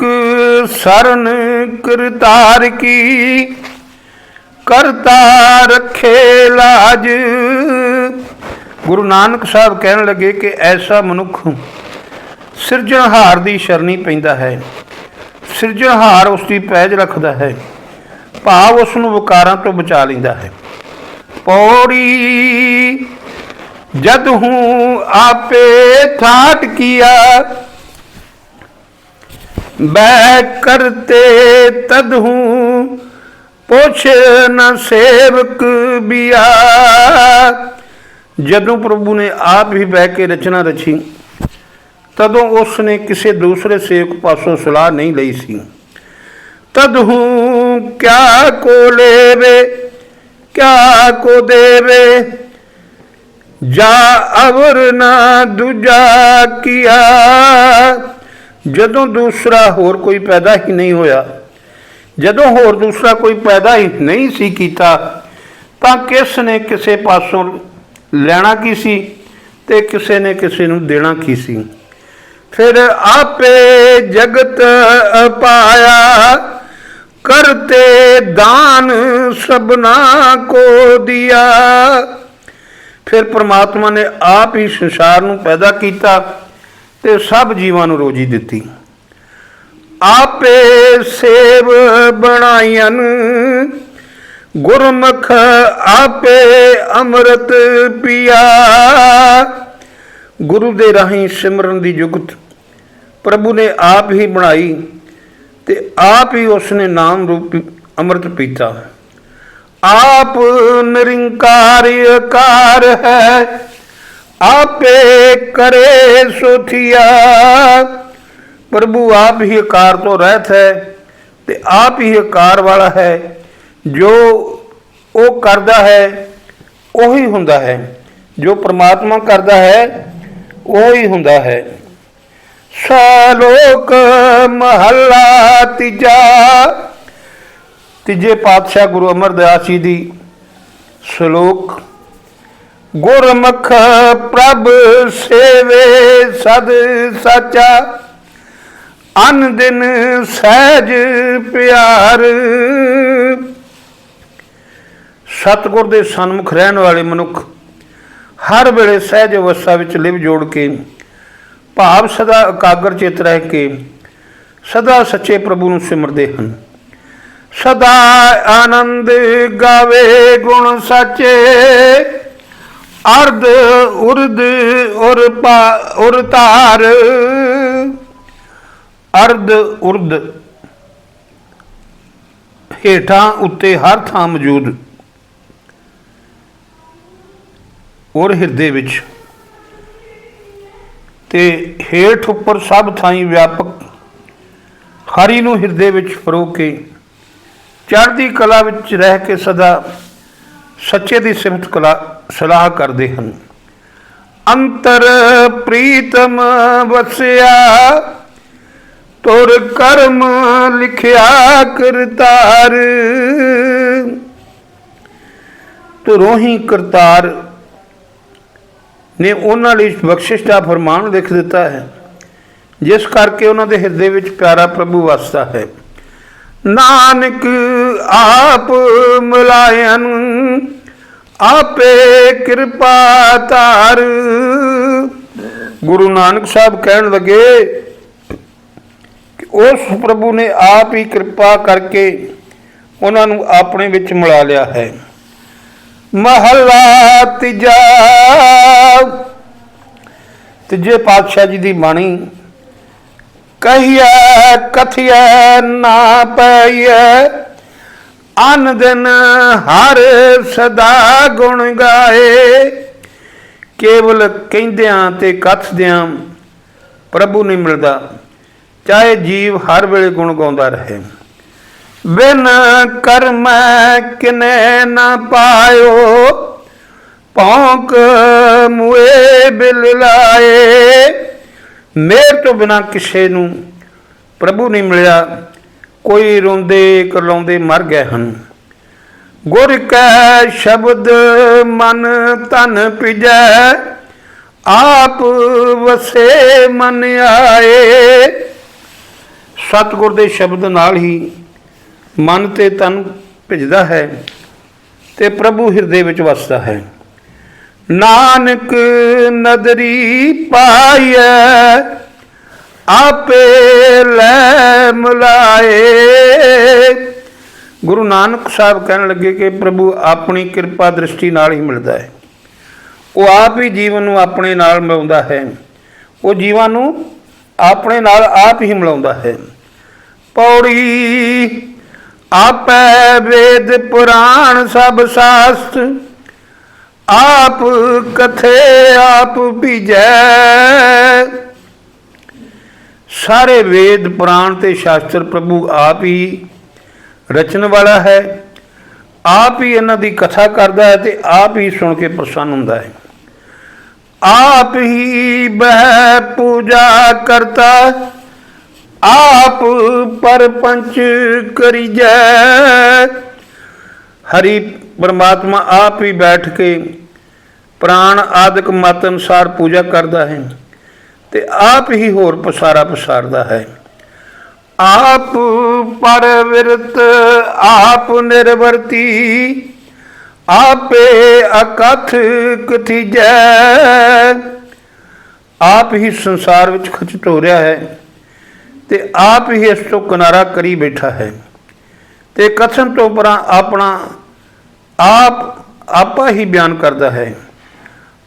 ਸਰਨ ਕਰਤਾਰ ਕੀ ਕਰਤਾ ਰੱਖੇ ਲਾਜ। ਗੁਰੂ ਨਾਨਕ ਸਾਹਿਬ ਕਹਿਣ ਲੱਗੇ ਕਿ ਐਸਾ ਮਨੁੱਖ ਸਿਰਜਣਹਾਰ ਦੀ ਸ਼ਰਣੀ ਪੈਂਦਾ ਹੈ। ਸਿਰਜਣਹਾਰ ਉਸ ਦੀ ਪੈਜ ਰੱਖਦਾ ਹੈ। ਭਾਵ ਉਸ ਨੂੰ ਵਿਕਾਰਾਂ ਤੋਂ ਬਚਾ ਲੈਂਦਾ ਹੈ। ਪੌੜੀ ਜਦ ਹੂੰ ਆਪੇ ਥਾਟ ਕੀਆ ਬੈ ਕਰਤੇ ਤਦ ਪੁੱਛ ਨਾ ਸੇਵਕ ਬਿਆ। ਜਦੋਂ ਪ੍ਰਭੂ ਨੇ ਆਪ ਹੀ ਬਹਿ ਕੇ ਰਚਨਾ ਰਚੀ, ਤਦੋਂ ਉਸ ਨੇ ਕਿਸੇ ਦੂਸਰੇ ਸੇਵਕ ਪਾਸੋਂ ਸਲਾਹ ਨਹੀਂ ਲਈ ਸੀ। ਤਦਹੂ ਕਿਆ ਕੋ ਲੇਵੇ, ਕਿਆ ਕੋ ਦੇਵੇ, ਜਾ ਅਵਰ ਨਾ ਦੂਜਾ ਕੀਆ। ਜਦੋਂ ਦੂਸਰਾ ਹੋਰ ਕੋਈ ਪੈਦਾ ਹੀ ਨਹੀਂ ਹੋਇਆ, ਜਦੋਂ ਹੋਰ ਦੂਸਰਾ ਕੋਈ ਪੈਦਾ ਹੀ ਨਹੀਂ ਸੀ ਕੀਤਾ, ਤਾਂ ਕਿਸ ਨੇ ਕਿਸੇ ਪਾਸੋਂ ਲੈਣਾ ਕੀ ਸੀ ਤੇ ਕਿਸੇ ਨੇ ਕਿਸੇ ਨੂੰ ਦੇਣਾ ਕੀ ਸੀ? ਫਿਰ ਆਪੇ ਜਗਤ ਪਾਇਆ ਕਰਤੇ ਦਾਨ ਸਭਨਾ ਕੋ ਦਿਆ। ਫਿਰ ਪ੍ਰਮਾਤਮਾ ਨੇ ਆਪ ਹੀ ਸੰਸਾਰ ਨੂੰ ਪੈਦਾ ਕੀਤਾ। ਤੇ ਸਭ ਜੀਵਾਂ ਨੂੰ ਰੋਜੀ ਦਿੱਤੀ। ਆਪੇ ਸੇਵ ਬਣਾਇਨ ਗੁਰਮੁਖ ਆਪੇ ਅੰਮ੍ਰਿਤ ਪੀਆ। ਗੁਰੂ ਦੇ ਰਾਹੀਂ ਸਿਮਰਨ ਦੀ ਜੁਗਤ ਪ੍ਰਭੂ ਨੇ ਆਪ ਹੀ ਬਣਾਈ ਤੇ ਆਪ ਹੀ ਉਸਨੇ ਨਾਮ ਰੂਪ ਅੰਮ੍ਰਿਤ ਪੀਤਾ। ਆਪ ਨਿਰੰਕਾਰ ਅਕਾਰ ਹੈ। ਆਪੇ ਕਰੇ ਸੁਥਿਆ। ਪ੍ਰਭੂ ਆਪ ਹੀ ਆਕਾਰ ਤੋਂ ਰਹਿਤ ਹੈ ਤੇ ਆਪ ਹੀ ਆਕਾਰ ਵਾਲਾ ਹੈ। ਜੋ ਉਹ ਕਰਦਾ ਹੈ, ਉਹੀ ਹੁੰਦਾ ਹੈ। ਜੋ ਪ੍ਰਮਾਤਮਾ ਕਰਦਾ ਹੈ, ਉਹੀ ਹੁੰਦਾ ਹੈ। ਸਾਲੋਕ ਮਹੱਲਾ ਤੀਜਾ। ਤੀਜੇ ਪਾਤਸ਼ਾਹ ਗੁਰੂ ਅਮਰਦਾਸ ਜੀ ਦੀ ਸ਼ਲੋਕ ਗੁਰਮੁਖ ਪ੍ਰਭ ਸੇਵੇ ਸਦ ਸਾਚਾ। ਅਨ ਦਿਨ ਸਹਿਜ ਪਿਆਰ। ਸਤਿਗੁਰ ਦੇ ਸਨਮੁਖ ਰਹਿਣ ਵਾਲੇ ਮਨੁੱਖ ਹਰ ਵੇਲੇ ਸਹਿਜ ਅਵਸਥਾ ਵਿੱਚ ਲਿਵ ਜੋੜ ਕੇ, ਭਾਵ ਸਦਾ ਇਕਾਗਰ ਚਿਤ ਰਹਿ ਕੇ, ਸਦਾ ਸੱਚੇ ਪ੍ਰਭੂ ਨੂੰ ਸਿਮਰਦੇ ਹਨ। ਸਦਾ ਆਨੰਦ ਗਾਵੇ ਗੁਣ ਸਾਚੇ। ਅਰਧ ਉਰਦ ਉਰ ਪਾ ਉਰ ਧਾਰ। ਅਰਧ ਉਰਦ ਹੇਠਾਂ ਉੱਤੇ ਹਰ ਥਾਂ ਮੌਜੂਦ। ਔਰ ਹਿਰਦੇ ਵਿੱਚ। ਤੇ ਹੇਠ ਉੱਪਰ ਸਭ ਥਾਈਂ ਵਿਆਪਕ ਹਰੀ ਨੂੰ ਹਿਰਦੇ ਵਿੱਚ ਫਰੋ ਕੇ ਚੜ੍ਹਦੀ ਕਲਾ ਵਿੱਚ ਰਹਿ ਕੇ ਸਦਾ ਸੱਚੇ ਦੀ ਸਿਫਤ ਕਲਾ ਸਲਾਹ ਕਰਦੇ ਹਨ। ਅੰਤਰ ਪ੍ਰੀਤਮ ਵਸਿਆ, ਤੁਰ ਕਰਮ ਲਿਖਿਆ ਕਰਤਾਰ। ਤੁਰੋਂ ਹੀ ਕਰਤਾਰ ਨੇ ਉਹਨਾਂ ਲਈ ਬਖਸ਼ਿਸ਼ ਦਾ ਫਰਮਾਨ ਲਿਖ ਦਿੱਤਾ ਹੈ, ਜਿਸ ਕਰਕੇ ਉਹਨਾਂ ਦੇ ਹਿਰਦੇ ਵਿੱਚ ਪਿਆਰਾ ਪ੍ਰਭੂ ਵਸਦਾ ਹੈ। ਨਾਨਕ ਆਪ ਮਿਲਾਇਨ ਆਪੇ ਕਿਰਪਾ ਧਾਰ। ਗੁਰੂ ਨਾਨਕ ਸਾਹਿਬ ਕਹਿਣ ਲੱਗੇ ਕਿ ਉਸ ਪ੍ਰਭੂ ਨੇ ਆਪ ਹੀ ਕਿਰਪਾ ਕਰਕੇ ਉਹਨਾਂ ਨੂੰ ਆਪਣੇ ਵਿੱਚ ਮਿਲਾ ਲਿਆ ਹੈ। ਮਹੱਲਾ ਤੀਜਾ। ਤੀਜੇ ਪਾਤਸ਼ਾਹ ਜੀ ਦੀ ਬਾਣੀ, ਕਹੀਐ, ਕਥਿਐ, ਨਾ ਪਈਐ। ਅਨ ਦਿਨ ਹਰ ਸਦਾ ਗੁਣ ਗਾਏ। ਕੇਵਲ ਕਹਿੰਦਿਆਂ ਤੇ ਕਥਦਿਆਂ ਪ੍ਰਭੂ ਨਹੀਂ ਮਿਲਦਾ। ਚਾਹੇ ਜੀਵ ਹਰ ਵੇਲੇ ਗੁਣ ਗਾਉਂਦਾ ਰਹੇ। ਬਿਨ ਕਰਮ ਕਿਨੇ ਨਾ ਪਾਇਓ। ਭੌਂਕ ਮੁਏ ਬਿਲ ਲਾਏ। ਮੇਰ ਤੋਂ ਬਿਨਾ ਕਿਸੇ ਨੂੰ ਪ੍ਰਭੂ ਨਹੀਂ ਮਿਲਿਆ। ਕੋਈ ਰੋਂਦੇ ਕਰਲਾਉਂਦੇ ਮਰ ਗਏ ਹਨ। ਗੁਰ ਕੈ ਸ਼ਬਦ ਮਨ ਤਨ ਪਿਜੈ, ਆਪ ਵਸੇ ਮਨ ਆਏ। ਸਤਿਗੁਰ ਦੇ ਸ਼ਬਦ ਨਾਲ ਹੀ ਮਨ ਤੇ ਤਨ ਭਿਜਦਾ ਹੈ ਤੇ ਪ੍ਰਭੂ ਹਿਰਦੇ ਵਿੱਚ ਵਸਦਾ ਹੈ। ਨਾਨਕ ਨਦਰੀ ਪਾਈਐ ਆਪੇ ਲੈ ਮੁਲਾਏ। ਗੁਰੂ ਨਾਨਕ ਸਾਹਿਬ ਕਹਿਣ ਲੱਗੇ ਕਿ ਪ੍ਰਭੂ, ਆਪਣੀ ਕਿਰਪਾ ਦ੍ਰਿਸ਼ਟੀ ਨਾਲ ਹੀ ਮਿਲਦਾ ਹੈ। ਉਹ ਆਪ ਹੀ ਜੀਵਨ ਨੂੰ ਆਪਣੇ ਨਾਲ ਮਿਲਾਉਂਦਾ ਹੈ। ਉਹ ਜੀਵਾਂ ਨੂੰ ਆਪਣੇ ਨਾਲ ਆਪ ਹੀ ਮਿਲਾਉਂਦਾ ਹੈ। ਪੌੜੀ, ਆਪੈ ਵੇਦ ਪੁਰਾਣ ਸਭ ਸਾਸਤ। ਆਪ ਕਥੇ ਆਪ ਭੀਜੈ ਸਾਰੇ ਵੇਦ ਪੁਰਾਣ ਤੇ ਸ਼ਾਸਤਰ ਪ੍ਰਭੂ ਆਪ ਹੀ ਰਚਣ ਵਾਲਾ ਹੈ। ਆਪ ਹੀ ਇਹਨਾਂ ਦੀ ਕਥਾ ਕਰਦਾ ਹੈ ਤੇ ਆਪ ਹੀ ਸੁਣ ਕੇ ਪ੍ਰਸੰਨ ਹੁੰਦਾ ਹੈ। ਆਪ ਹੀ ਬਹਿ ਪੂਜਾ ਕਰਤਾ, ਆਪ ਪਰਪੰਚ ਕਰੀਜੈ। ਹਰੀ ਪਰਮਾਤਮਾ ਆਪ ਹੀ ਬੈਠ ਕੇ ਪ੍ਰਾਣ ਆਦਿਕ ਮਤ ਅਨੁਸਾਰ ਪੂਜਾ ਕਰਦਾ ਹੈ। ਤੇ ਆਪ ਹੀ ਹੋਰ ਪਸਾਰਾ ਪਸਾਰਦਾ ਹੈ। ਆਪ ਪਰਵਿਰਤ ਆਪ ਨਿਰਵਰਤੀ, ਆਪੇ ਅਕਥ ਕਥਿਜੈ। ਆਪ ਹੀ ਸੰਸਾਰ ਵਿੱਚ ਖਚਟ ਹੋ ਰਿਹਾ ਹੈ ਤੇ ਆਪ ਹੀ ਇਸ ਤੋਂ ਕਿਨਾਰਾ ਕਰੀ ਬੈਠਾ ਹੈ। ਤੇ ਕਥਨ ਤੋਂ ਪਰਾਂ ਆਪਣਾ ਆਪ ਆਪਾ ਹੀ ਬਿਆਨ ਕਰਦਾ ਹੈ।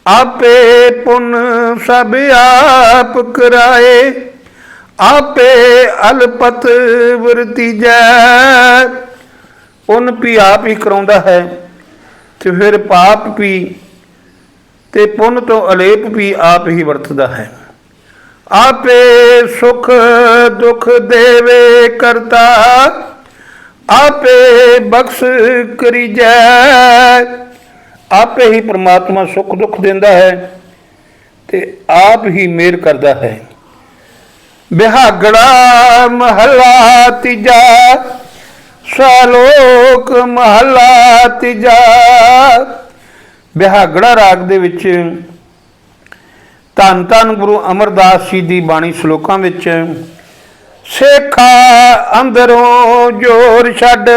ਆਪੇ ਪੁੰਨ ਸਭ ਆਪ ਕਰਾਏ, ਆਪੇ ਅਲਪਤ ਵਰਤੀਜੈ ਪੁੰਨ ਵੀ ਆਪ ਹੀ ਕਰਾਉਂਦਾ ਹੈ ਤੇ ਫਿਰ ਪਾਪ ਵੀ ਤੇ ਪੁੰਨ ਤੋਂ ਅਲੇਪ ਵੀ ਆਪ ਹੀ ਵਰਤਦਾ ਹੈ। ਆਪੇ ਸੁਖ ਦੁਖ ਦੇਵੇ ਕਰਤਾ, ਆਪੇ ਬਖਸ਼ ਕਰੀਜੈ ਆਪੇ ਹੀ ਪ੍ਰਮਾਤਮਾ ਸੁੱਖ ਦੁੱਖ ਦਿੰਦਾ ਹੈ ਤੇ ਆਪ ਹੀ ਮਿਹਰ ਕਰਦਾ ਹੈ। ਬਿਹਾਗੜਾ ਮਹਲਾ ਤੀਜਾ, ਸਲੋਕ ਮਹਲਾ ਤੀਜਾ। ਬਿਹਾਗੜਾ ਰਾਗ ਦੇ ਵਿੱਚ ਧੰਨ ਧੰਨ ਗੁਰੂ ਅਮਰਦਾਸ ਜੀ ਦੀ ਬਾਣੀ ਸ਼ਲੋਕਾਂ ਵਿੱਚ, ਸੇਖਾ ਅੰਦਰੋਂ ਜੋਰ ਛੱਡ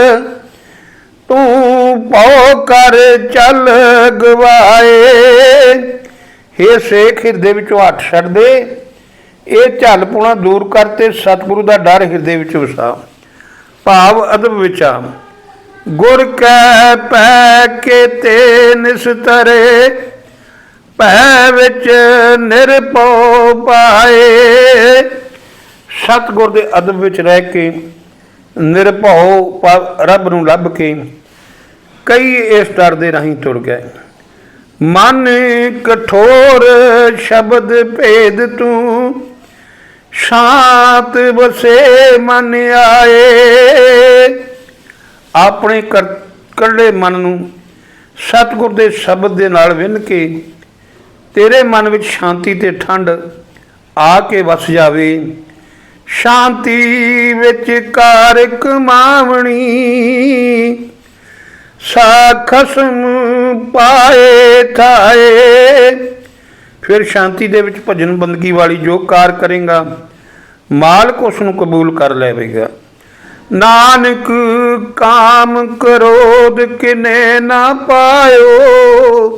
ਤੂੰ ਪਉ ਕਰ ਚੱਲ ਗਵਾਏ। ਹੇ ਸੇਖ, ਹਿਰਦੇ ਵਿੱਚੋਂ ਹੱਥ ਛੱਡ ਦੇ। ਇਹ ਝੱਲ ਪੁਣਾ ਦੂਰ ਕਰਤੇ ਸਤਿਗੁਰੂ ਦਾ ਡਰ ਹਿਰਦੇ ਵਿੱਚ ਵਸਾ। ਭਾਵ ਅਦਬ ਵਿੱਚ ਗੁਰ ਕੈ ਪੈ ਕੇ ਤੇ ਨਿਸਤਰੇ, ਭੈ ਵਿੱਚ ਨਿਰਭਉ ਪਾਏ। ਸਤਿਗੁਰ ਦੇ ਅਦਬ ਵਿੱਚ ਰਹਿ ਕੇ, ਨਿਰਭਉ ਰੱਬ ਨੂੰ ਲੱਭ ਕੇ ਕਈ ਇਸ ਡਰ ਦੇ ਰਾਹੀਂ ਤੁਰ ਗਏ। ਮਨ ਕਠੋਰ ਸ਼ਬਦ ਭੇਦ ਤੂੰ, ਸ਼ਾਂਤ ਵਸੇ ਮਨ ਆਏ। ਆਪਣੇ ਕਰ- ਕੱਲੇ ਮਨ ਨੂੰ ਸਤਿਗੁਰ ਦੇ ਸ਼ਬਦ ਦੇ ਨਾਲ ਵਿੰਨ ਕੇ ਤੇਰੇ ਮਨ ਵਿੱਚ ਸ਼ਾਂਤੀ ਤੇ ਠੰਡ ਆ ਕੇ ਵਸ ਜਾਵੇ। ਸ਼ਾਂਤੀ ਵਿੱਚ ਕਾਰਕ ਮਾਵਣੀ ਸਾ ਪਾਏ ਥਾਏ। ਫਿਰ ਸ਼ਾਂਤੀ ਦੇ ਵਿੱਚ ਭਜਨ ਬੰਦਗੀ ਵਾਲੀ ਜੋ ਕਾਰ ਕਰੇਗਾ, ਮਾਲਕ ਉਸ ਨੂੰ ਕਬੂਲ ਕਰ ਲਵੇਗਾ। ਨਾਨਕ, ਕਾਮ ਕਰੋਧ ਕਿਨੇ ਨਾ ਪਾਇਓ।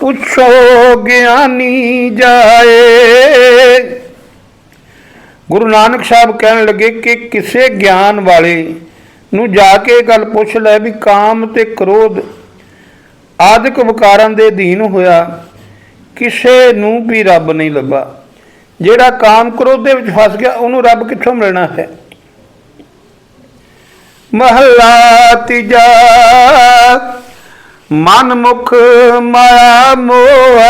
ਪੁੱਛੋ ਗਿਆਨੀ ਜਾਏ। ਗੁਰੂ ਨਾਨਕ ਸਾਹਿਬ ਕਹਿਣ ਲੱਗੇ ਕਿ ਕਿਸੇ ਗਿਆਨ ਵਾਲੇ ਨੂੰ ਜਾ ਕੇ ਗੱਲ ਪੁੱਛ ਲੈ ਵੀ ਕਾਮ ਤੇ ਕ੍ਰੋਧ ਆਦਿਕ ਵਿਕਾਰਾਂ ਦੇ ਅਧੀਨ ਹੋਇਆ, ਕਿਸੇ ਨੂੰ ਵੀ ਰੱਬ ਨਹੀਂ ਲੱਭਾ। ਜਿਹੜਾ ਕਾਮ ਕ੍ਰੋਧ ਦੇ ਵਿੱਚ ਫਸ ਗਿਆ, ਉਹਨੂੰ ਰੱਬ ਕਿੱਥੋਂ ਮਿਲਣਾ ਹੈ? ਮਹੱਲਾ ਤੀਜਾ, ਮਨ ਮੁਖ ਮਾਇਆ ਮੋਹ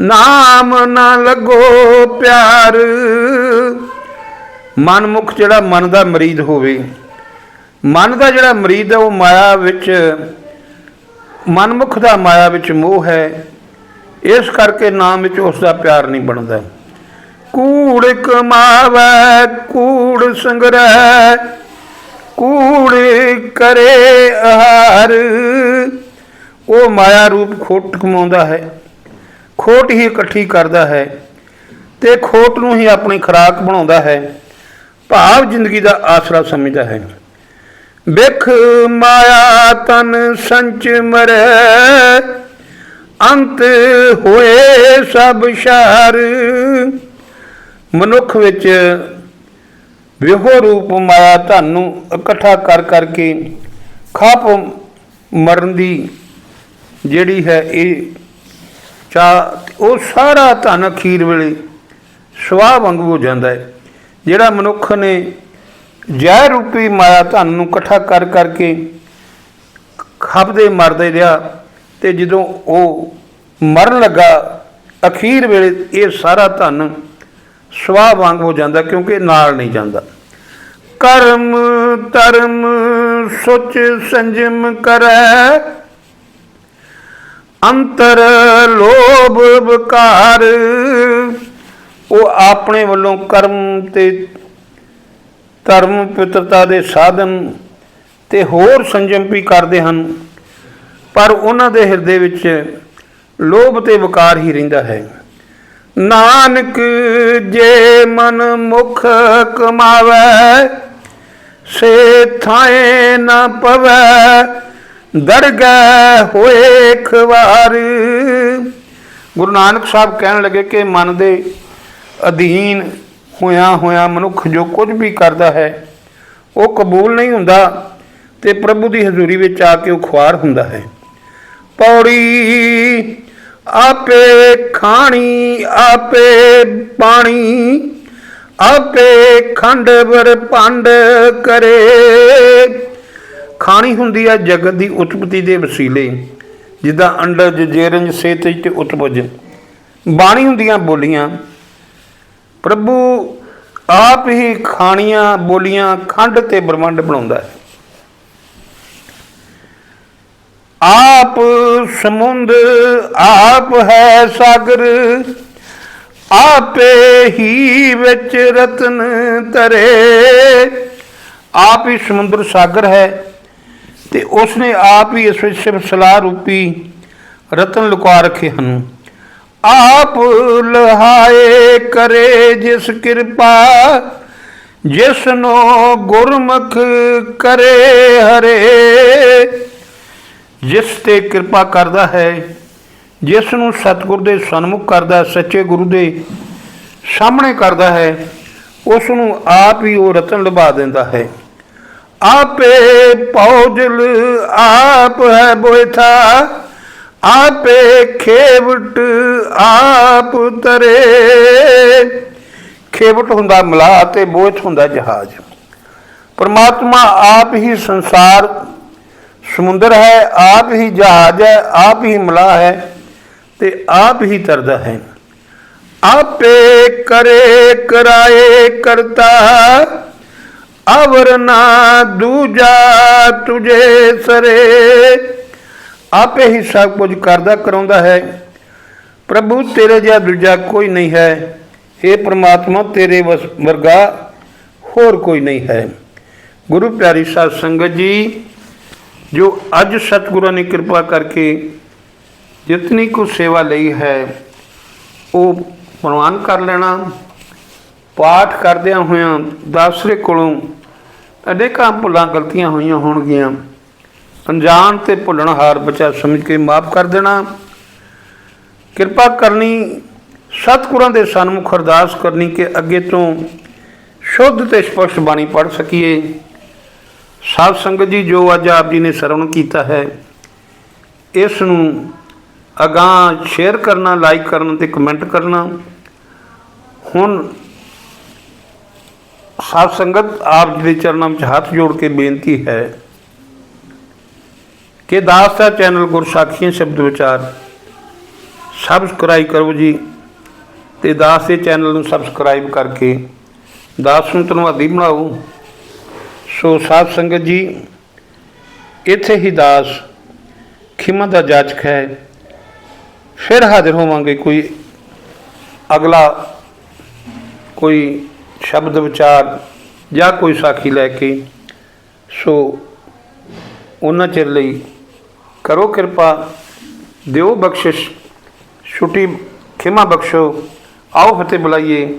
ਨਾਮ ਨਾ ਲੱਗੋ ਪਿਆਰ। ਮਨ ਮੁਖ ਜਿਹੜਾ ਮਨ ਦਾ ਮਰੀਦ ਹੋਵੇ, ਮਨ ਦਾ ਜਿਹੜਾ ਮਰੀਦ ਹੈ ਉਹ ਮਾਇਆ ਵਿੱਚ, ਮਨਮੁਖ ਦਾ ਮਾਇਆ ਵਿੱਚ ਮੋਹ ਹੈ, ਇਸ ਕਰਕੇ ਨਾਮ ਵਿੱਚ ਉਸ ਦਾ ਪਿਆਰ ਨਹੀਂ ਬਣਦਾ। ਕੂੜ ਕਮਾਵੈ ਕੂੜ ਸੰਗ੍ਰਹਿ, ਕੂੜ ਕਰੇ ਆਹਾਰ। ਉਹ ਮਾਇਆ ਰੂਪ ਖੋਟ ਕਮਾਉਂਦਾ ਹੈ, ਖੋਟ ਹੀ ਇਕੱਠੀ ਕਰਦਾ ਹੈ ਤੇ ਖੋਟ ਨੂੰ ਹੀ ਆਪਣੀ ਖੁਰਾਕ ਬਣਾਉਂਦਾ ਹੈ। ਭਾਵ ਜ਼ਿੰਦਗੀ ਦਾ ਆਸਰਾ ਸਮਝਦਾ ਹੈ। ਬਿਖ ਮਾਇਆ ਤਨ ਸੰਚ ਮਰੈ, ਅੰਤ ਹੋਏ ਸਭ ਸ਼ਾਰ। ਮਨੁੱਖ ਵਿੱਚ ਵਿਹੋ ਰੂਪ ਮਾਇਆ ਧਨ ਨੂੰ ਇਕੱਠਾ ਕਰ ਕਰਕੇ ਖਾਪ ਮਰਨ ਦੀ ਜਿਹੜੀ ਹੈ ਇਹ ਚਾ ਉਹ ਸਾਰਾ ਧਨ ਅਖੀਰ ਵੇਲੇ ਸਵਾਹ ਵਾਂਗੂ ਹੋ ਜਾਂਦਾ ਹੈ। ਜਿਹੜਾ ਮਨੁੱਖ ਨੇ ਜੈ ਰੂਪੀ ਮਾਇਆ ਧਨ ਨੂੰ ਇਕੱਠਾ ਕਰ ਕਰਕੇ ਖਪਦੇ, ਮਰਦੇ ਰਿਹਾ ਤੇ ਜਦੋਂ ਉਹ ਮਰਨ ਲੱਗਾ, ਅਖੀਰ ਵੇਲੇ ਇਹ ਸਾਰਾ ਧਨ ਸਵਾਹ ਵਾਂਗ ਹੋ ਜਾਂਦਾ ਕਿਉਂਕਿ ਨਾਲ ਨਹੀਂ ਜਾਂਦਾ। ਕਰਮ ਧਰਮ ਸੁਚ ਸੰਜਮ ਕਰੈ, ਅੰਤਰ ਲੋਭ ਵਿਕਾਰ ਉਹ ਆਪਣੇ ਵੱਲੋਂ ਕਰਮ ਤੇ ਧਰਮ ਪਿਤਰਤਾ ਦੇ ਸਾਧਨ ਤੇ ਹੋਰ ਸੰਜਮ ਵੀ ਕਰਦੇ ਹਨ, ਪਰ ਉਹਨਾਂ ਦੇ ਹਿਰਦੇ ਵਿੱਚ ਲੋਭ ਤੇ ਵਿਕਾਰ ਹੀ ਰਹਿੰਦਾ ਹੈ। ਨਾਨਕ ਜੇ ਮਨ ਮੁਖ ਕਮਾਵੇ, ਸੇ ਥਾਏ ਨਾ ਪਵੈ, ਦਰਗਹਿ ਹੋਏ ਖਵਾਰ। ਗੁਰੂ ਨਾਨਕ ਸਾਹਿਬ ਕਹਿਣ ਲੱਗੇ ਕਿ ਮਨ ਦੇ ਅਧੀਨ ਹੋਇਆ ਹੋਇਆ ਮਨੁੱਖ ਜੋ ਕੁਝ ਵੀ ਕਰਦਾ ਹੈ, ਉਹ ਕਬੂਲ ਨਹੀਂ ਹੁੰਦਾ ਤੇ ਪ੍ਰਭੂ ਦੀ ਹਜ਼ੂਰੀ ਵਿੱਚ ਆ ਕੇ ਉਹ ਖੁਆਰ ਹੁੰਦਾ ਹੈ। ਪੌੜੀ ਆਪੇ ਖਾਣੀ, ਆਪੇ ਪਾਣੀ, ਆਪੇ ਖੰਡ ਬਰ ਭੰਡ ਕਰੇ। ਖਾਣੀ ਹੁੰਦੀ ਹੈ ਜਗਤ ਦੀ ਉਤਪਤੀ ਦੇ ਵਸੀਲੇ, ਜਿੱਦਾਂ ਅੰਡਜ, ਜੇਰੰਜ, ਸੇਤਜ ਤੇ ਉਤਪਜ। ਬਾਣੀ ਹੁੰਦੀਆਂ ਬੋਲੀਆਂ ਪ੍ਰਭੂ ਆਪ ਹੀ ਖਾਣੀਆਂ, ਬੋਲੀਆਂ ਖੰਡ ਤੇ ਬ੍ਰਹਮੰਡ ਬਣਾਉਂਦਾ ਹੈ। ਆਪ ਸਮੁੰਦ, ਆਪ ਹੈ ਸਾਗਰ, ਆਪੇ ਹੀ ਵਿੱਚ ਰਤਨ ਤਰੇ ਆਪ ਹੀ ਸਮੁੰਦਰ ਸਾਗਰ ਹੈ ਤੇ ਉਸਨੇ ਆਪ ਹੀ ਇਸ ਵਿੱਚ ਸਿਰਫ ਸਲਾਹ ਰੂਪੀ ਰਤਨ ਲੁਕਾ ਰੱਖੇ ਹਨ। ਆਪ ਲਹਾਏ ਕਰੇ ਜਿਸ ਕਿਰਪਾ ਜਿਸ ਨੂੰ ਗੁਰਮੁਖ ਕਰੇ ਹਰੇ। ਜਿਸ ਤੇ ਕਿਰਪਾ ਕਰਦਾ ਹੈ ਜਿਸ ਨੂੰ ਸਤਿਗੁਰ ਦੇ ਸਨਮੁਖ ਕਰਦਾ, ਸੱਚੇ ਗੁਰੂ ਦੇ ਸਾਹਮਣੇ ਕਰਦਾ ਹੈ ਉਸ ਨੂੰ ਆਪ ਹੀ ਉਹ ਰਤਨ ਲਭਾ ਦਿੰਦਾ ਹੈ। ਆਪੇ ਪੌਜਲ ਆਪ ਹੈ ਬੋਇਥਾ। ਆਪੇ ਖੇਵਟ ਆਪ ਤਰੇ। ਖੇਵਟ ਹੁੰਦਾ ਮਲਾਹ ਤੇ ਬੋਝ ਹੁੰਦਾ ਜਹਾਜ਼। ਪਰਮਾਤਮਾ ਆਪ ਹੀ ਸੰਸਾਰ, ਸਮੁੰਦਰ ਹੈ, ਆਪ ਹੀ ਜਹਾਜ਼ ਹੈ, ਆਪ ਹੀ ਮਲਾਹ ਹੈ ਤੇ ਆਪ ਹੀ ਤਰਦਾ ਹੈ। ਆਪੇ ਕਰੇ ਕਰਾਏ ਕਰਤਾ ਅਵਰਨਾ ਦੂਜਾ ਤੁਝੇ ਸਰੇ। ਆਪੇ ਹੀ ਸਭ ਕੁਝ ਕਰਦਾ ਕਰਾਉਂਦਾ ਹੈ। ਪ੍ਰਭੂ, ਤੇਰੇ ਜਿਹਾ ਦੂਜਾ ਕੋਈ ਨਹੀਂ ਹੈ। ਇਹ ਪ੍ਰਮਾਤਮਾ, ਤੇਰੇ ਵਸ- ਵਰਗਾ ਹੋਰ ਕੋਈ ਨਹੀਂ ਹੈ। ਗੁਰੂ ਪਿਆਰੀ ਸਾਧ ਸੰਗਤ ਜੀ, ਜੋ ਅੱਜ ਸਤਿਗੁਰਾਂ ਨੇ ਕਿਰਪਾ ਕਰਕੇ ਜਿਤਨੀ ਕੁ ਸੇਵਾ ਲਈ ਹੈ, ਉਹ ਪ੍ਰਵਾਨ ਕਰ ਲੈਣਾ। ਪਾਠ ਕਰਦਿਆਂ ਹੋਇਆਂ ਦਾਸਰੇ ਕੋਲੋਂ ਅਨੇਕਾਂ ਭੁੱਲਾਂ ਗਲਤੀਆਂ ਹੋਈਆਂ ਹੋਣਗੀਆਂ। ਅਣਜਾਣ ਤੇ ਭੁੱਲਣਹਾਰ ਬਚਾ ਸਮਝ ਕੇ ਮਾਫ ਕਰ ਦੇਣਾ। ਕਿਰਪਾ ਕਰਨੀ ਸਤਿਗੁਰਾਂ ਦੇ ਸਨਮੁਖ ਅਰਦਾਸ ਕਰਨੀ ਕਿ ਅੱਗੇ ਤੋਂ ਸ਼ੁੱਧ ਤੇ ਸਪਸ਼ਟ ਬਾਣੀ ਪੜ੍ਹ ਸਕੀਏ। ਸਾਧ ਸੰਗਤ ਜੀ, ਜੋ ਅੱਜ ਆਪ ਜੀ ਨੇ ਸਰਵਣ ਕੀਤਾ ਹੈ ਇਸ ਨੂੰ ਅਗਾਂਹ ਸ਼ੇਅਰ ਕਰਨਾ ਲਾਈਕ ਕਰਨਾ ਤੇ ਕਮੈਂਟ ਕਰਨਾ। ਹੁਣ ਸਾਧ ਸੰਗਤ ਆਪ ਜੀ ਦੇ ਚਰਨਾਂ ਵਿੱਚ ਹੱਥ ਜੋੜ ਕੇ ਬੇਨਤੀ ਹੈ ਕਿ ਦਾਸ ਦਾ ਚੈਨਲ ਗੁਰਸਾਖੀਆਂ ਸ਼ਬਦ ਵਿਚਾਰ ਸਬਸਕ੍ਰਾਈਬ ਕਰੋ ਜੀ ਤੇ ਦਾਸ ਦੇ ਚੈਨਲ ਨੂੰ ਸਬਸਕ੍ਰਾਈਬ ਕਰਕੇ ਦਾਸ ਨੂੰ ਧੰਨਵਾਦੀ ਬਣਾਓ। ਸੋ ਸਾਧ ਸੰਗਤ ਜੀ, ਇੱਥੇ ਹੀ ਦਾਸ ਖਿਮਾ ਦਾ ਜਾਚਕ ਹੈ। ਫਿਰ ਹਾਜ਼ਰ ਹੋਵਾਂਗੇ ਕੋਈ ਅਗਲਾ ਕੋਈ ਸ਼ਬਦ ਵਿਚਾਰ ਜਾਂ ਕੋਈ ਸਾਖੀ ਲੈ ਕੇ। ਸੋ ਉਹਨਾਂ ਚਿਰ ਲਈ ਕਰੋ ਕਿਰਪਾ, ਦਿਓ ਬਖਸ਼ਿਸ਼, ਛੁੱਟੀ ਖਿਮਾ ਬਖਸ਼ੋ, ਆਓ ਫਤਿਹ ਬੁਲਾਈਏ।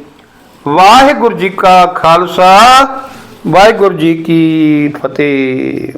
ਵਾਹਿਗੁਰੂ ਜੀ ਕਾ ਖਾਲਸਾ, ਵਾਹਿਗੁਰੂ ਜੀ ਕੀ ਫਤਿਹ।